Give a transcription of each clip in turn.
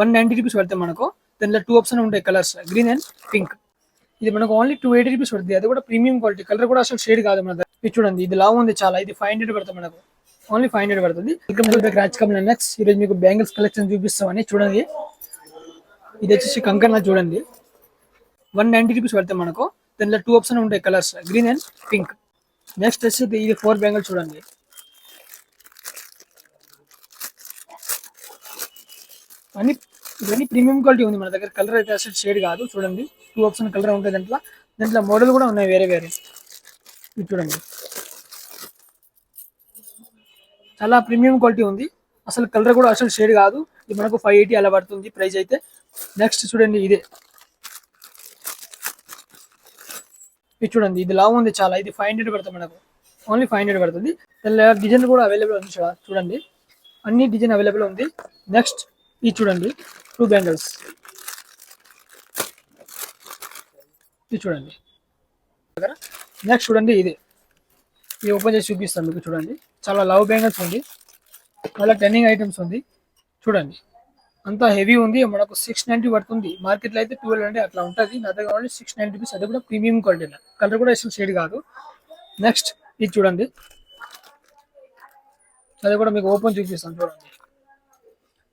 One ninety rupees పడతాయి మనకు. దానిలో టూ ఆప్షన్ ఉంటాయి కలర్స్ గ్రీన్ అండ్ పింక్ ఇది మనకు ఓన్లీ టూ ఎయిటీ రూపీస్ పడుతుంది. అది కూడా ప్రీమియం క్వాలిటీ కలర్ కూడా అసలు షేడ్ కాదు మన దగ్గర. ఇది చూడండి ఇది లావు ఉంది చాలా. ఇది ఫైవ్ హండ్రెడ్ పడుతుంది మనకు. ఓన్లీ ఫైవ్ హండ్రెడ్ పడుతుంది. Welcome to Raj Kamal next ఈరోజు మీకు బ్యాంగిల్స్ కలెక్షన్ చూపిస్తామని చూడండి. ఇది వచ్చేసి కంకణ చూడండి. వన్ నైంటీ రూపీస్ పడతాయి మనకు. దానిలో టూ ఆప్షన్ ఉంటాయి colours green and pink next వచ్చి ఇది ఫోర్ బ్యాంగిల్ చూడండి. అన్ని ఇవన్నీ ప్రీమియం క్వాలిటీ ఉంది మన దగ్గర. కలర్ అయితే అసలు షేడ్ కాదు చూడండి. టూ ఆప్షన్ కలర్ ఉంటుంది దాంట్లో దాంట్లో మోడల్ కూడా ఉన్నాయి వేరే వేరే. ఇది చూడండి. చాలా ప్రీమియం క్వాలిటీ ఉంది. అసలు కలర్ కూడా అసలు షేడ్ కాదు. ఇది మనకు ఫైవ్ ఎయిటీ అలా పడుతుంది ప్రైస్ అయితే. నెక్స్ట్ చూడండి ఇదే. ఇది చూడండి ఇది లావు ఉంది చాలా. ఇది ఫైవ్ హండ్రెడ్ పడుతుంది మనకు. ఓన్లీ ఫైవ్ హండ్రెడ్ పడుతుంది. డిజైన్ కూడా అవైలబుల్ ఉంది చూడండి. అన్ని డిజైన్ అవైలబుల్ ఉంది. నెక్స్ట్ ఇది చూడండి టూ బ్యాంగిల్స్ ఇది చూడండి. నెక్స్ట్ చూడండి ఇది. ఇది ఓపెన్ చేసి చూపిస్తాను మీకు చూడండి. చాలా లవ్ బ్యాంగిల్స్ ఉంది. చాలా టెన్నింగ్ ఐటమ్స్ ఉంది. చూడండి. అంతా హెవీ ఉంది. మనకు సిక్స్ నైంటీ పడుతుంది. మార్కెట్లో అయితే ట్వెల్వ్ అంటే అట్లా ఉంటుంది. నా దగ్గర ఓన్లీ సిక్స్ నైంటీ రూపీస్ అది కూడా ప్రీమియం క్వాలిటీ కలర్ కూడా ఇష్టం షేడ్ కాదు. నెక్స్ట్ ఇది చూడండి. అది కూడా మీకు ఓపెన్ చూపిస్తాను చూడండి.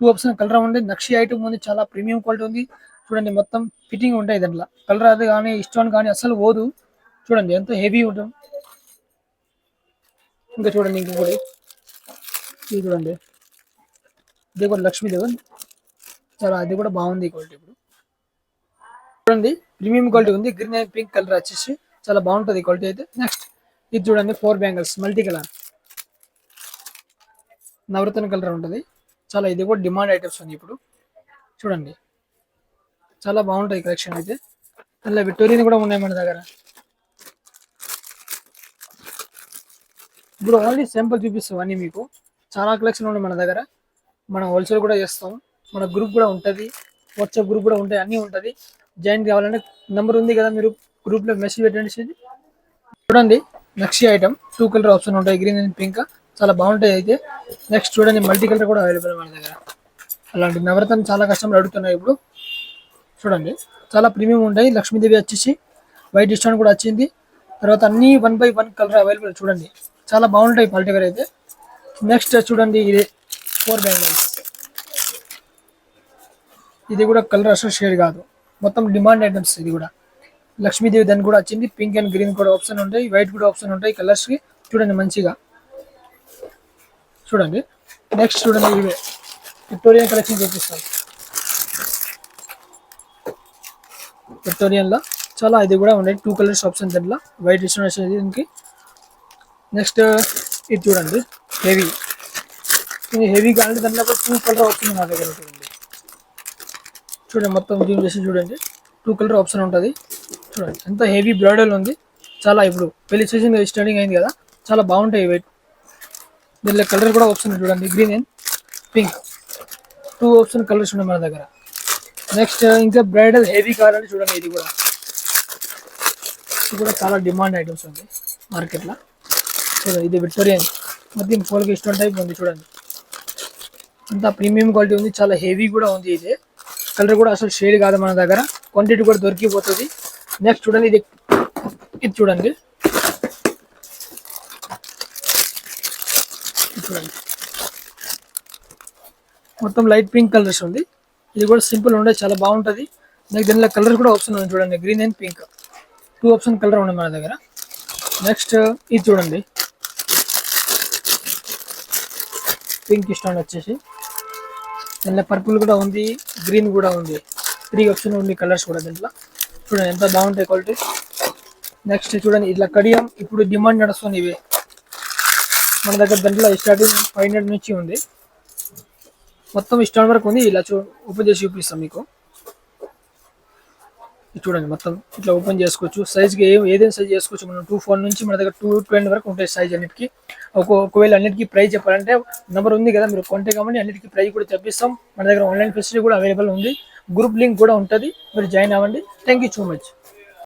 టూ ఆప్షన్ కలర్ ఉంది. నక్షి ఐటమ్ ఉంది. చాలా ప్రీమియం క్వాలిటీ ఉంది. చూడండి మొత్తం ఫిట్టింగ్ ఉంటాయి దాంట్లో. కలర్ అది కానీ ఇష్టం కానీ అసలు పోదు. చూడండి ఎంత హెవీ ఉంటుంది ఇంకా చూడండి ఇంకొకటి ఇది చూడండి. ఇది కూడా లక్ష్మీదేవి చాలా అది కూడా బాగుంది క్వాలిటీ ఇప్పుడు. చూడండి ప్రీమియం క్వాలిటీ ఉంది. గ్రీన్ అండ్ పింక్ కలర్ వచ్చేసి చాలా బాగుంటుంది క్వాలిటీ అయితే. నెక్స్ట్ ఇది చూడండి ఫోర్ బ్యాంగిల్స్ మల్టీ కలర్ నవరత్న కలర్ ఉంటుంది. చాలా ఇది కూడా డిమాండ్ ఐటమ్స్ ఉంది ఇప్పుడు. చూడండి. చాలా బాగుంటాయి కలెక్షన్ అయితే. అలా విక్టోరియన్ కూడా ఉన్నాయి మన దగ్గర. ఇప్పుడు ఆల్రెడీ శాంపుల్ చూపిస్తాం అన్నీ మీకు. చాలా కలెక్షన్ ఉన్నాయి మన దగ్గర. మనం హోల్సేల్ కూడా చేస్తాం. మన గ్రూప్ కూడా ఉంటుంది. వాట్సాప్ గ్రూప్ కూడా ఉంటాయి. అన్నీ ఉంటుంది. జాయిన్ కావాలంటే నెంబర్ ఉంది కదా మీరు గ్రూప్లో మెసేజ్ పెట్టండి చూడండి. నక్షి ఐటమ్ టూ కలర్ ఆప్షన్ ఉంటాయి. గ్రీన్ అండ్ పింక్ చాలా బాగుంటాయి అయితే. నెక్స్ట్ చూడండి మల్టీ కలర్ కూడా అవైలబుల్ మన దగ్గర. అలాంటి నవరత్న చాలా కస్టమర్లు అడుగుతున్నాయి ఇప్పుడు. చూడండి చాలా ప్రీమియం ఉంటాయి లక్ష్మీదేవి వచ్చేసి వైట్ డిస్టౌంట్ కూడా వచ్చింది. తర్వాత అన్ని one by one colour available చూడండి. చాలా బాగుంటాయి క్వాలిటీ వేర్ అయితే. నెక్స్ట్ చూడండి ఇది ఫోర్ బ్యాంగిల్స్ ఇది కూడా కలర్ అసలు షేడ్ కాదు. మొత్తం డిమాండ్ ఐటమ్స్ ఇది కూడా. లక్ష్మీదేవి దాని కూడా వచ్చింది. పింక్ అండ్ గ్రీన్ కూడా ఆప్షన్ ఉంటాయి. వైట్ కూడా ఆప్షన్ ఉంటాయి. కలర్స్కి చూడండి మంచిగా. చూడండి. నెక్స్ట్ చూడండి ఇవే. విక్టోరియన్ కలెక్షన్ చూపిస్తాను. విక్టోరియన్లో చాలా ఇది కూడా ఉన్నాయి. టూ కలర్స్ ఆప్షన్ దాంట్లో. వైట్ డిస్టోనేషన్ దీనికి. నెక్స్ట్ ఇది చూడండి. హెవీ ఇది హెవీ కావాలంటే దాంట్లో టూ కలర్ ఆప్షన్ నా దగ్గర చూడండి. చూడండి మొత్తం జూమ్ చేసి చూడండి. టూ కలర్ ఆప్షన్ ఉంటుంది. చూడండి ఎంత హెవీ బ్రాడల్ ఉంది. చాలా ఇప్పుడు పెళ్ళి సీజన్ స్టార్టింగ్ అయింది కదా. చాలా బాగుంటాయి వెయిట్ దీనిలో కలర్ కూడా ఆప్షన్ చూడండి. Green and pink two option colours ఉన్నాయి మన దగ్గర. నెక్స్ట్ uh, ఇంకా బ్రైడల్ హెవీ కావాలంటే చూడండి ఇది కూడా. ఇది కూడా చాలా డిమాండ్ ఐటమ్స్ ఉంది మార్కెట్లో చూడండి ఇది విక్టోరియన్ మొత్తం ఫోల్కి ఇష్టం టైప్ ఉంది చూడండి. అంతా ప్రీమియం క్వాలిటీ ఉంది చాలా హెవీ కూడా ఉంది ఇది. కలర్ కూడా అసలు షేడ్ కాదు మన దగ్గర. క్వాంటిటీ కూడా దొరికిపోతుంది. నెక్స్ట్ చూడండి ఇది ఇది చూడండి ఇది చూడండి మొత్తం లైట్ పింక్ కలర్స్ ఉంది. ఇది కూడా సింపుల్ ఉండే చాలా బాగుంటుంది. నెక్స్ట్ దీనిలో కలర్ కూడా ఆప్షన్ ఉంది చూడండి green and pink two option colour ఉంది మన దగ్గర. నెక్స్ట్ ఇది చూడండి. పింక్ ఇష్టం వచ్చేసి. దీనిలో పర్పుల్ కూడా ఉంది గ్రీన్ కూడా ఉంది. త్రీ ఆప్షన్ ఉంది కలర్స్ కూడా దీంట్లో. చూడండి ఎంత బాగుంటాయి క్వాలిటీ నెక్స్ట్ చూడండి ఇట్లా కడియం ఇప్పుడు డిమాండ్ నడుస్తుంది ఇవి. మన దగ్గర దాంట్లో స్టార్టింగ్ ఫైవ్ హండ్రెడ్ నుంచి ఉంది. మొత్తం స్టాండ్ వరకు ఉంది. ఇలా చూ ఓపెన్ చేసి చూపిస్తాం మీకు. చూడండి మొత్తం ఇట్లా ఓపెన్ చేసుకోవచ్చు. సైజ్కి ఏ ఏదైనా సైజ్ చేసుకోవచ్చు. మనం టూ ఫోర్ నుంచి మన దగ్గర టూ ట్వంటీ వరకు ఉంటాయి సైజ్ అన్నిటికీ. ఒక ఒకవేళ అన్నిటికీ ప్రైస్ చెప్పాలంటే నెంబర్ ఉంది కదా మీరు కొంటే కాబట్టి అన్నిటికీ ప్రైస్ కూడా చెప్పిస్తాం. మన దగ్గర ఆన్లైన్ ఫెసిలిటీ కూడా అవైలబుల్ ఉంది. గ్రూప్ లింక్ కూడా ఉంటుంది. మీరు జాయిన్ అవ్వండి. Thank you so much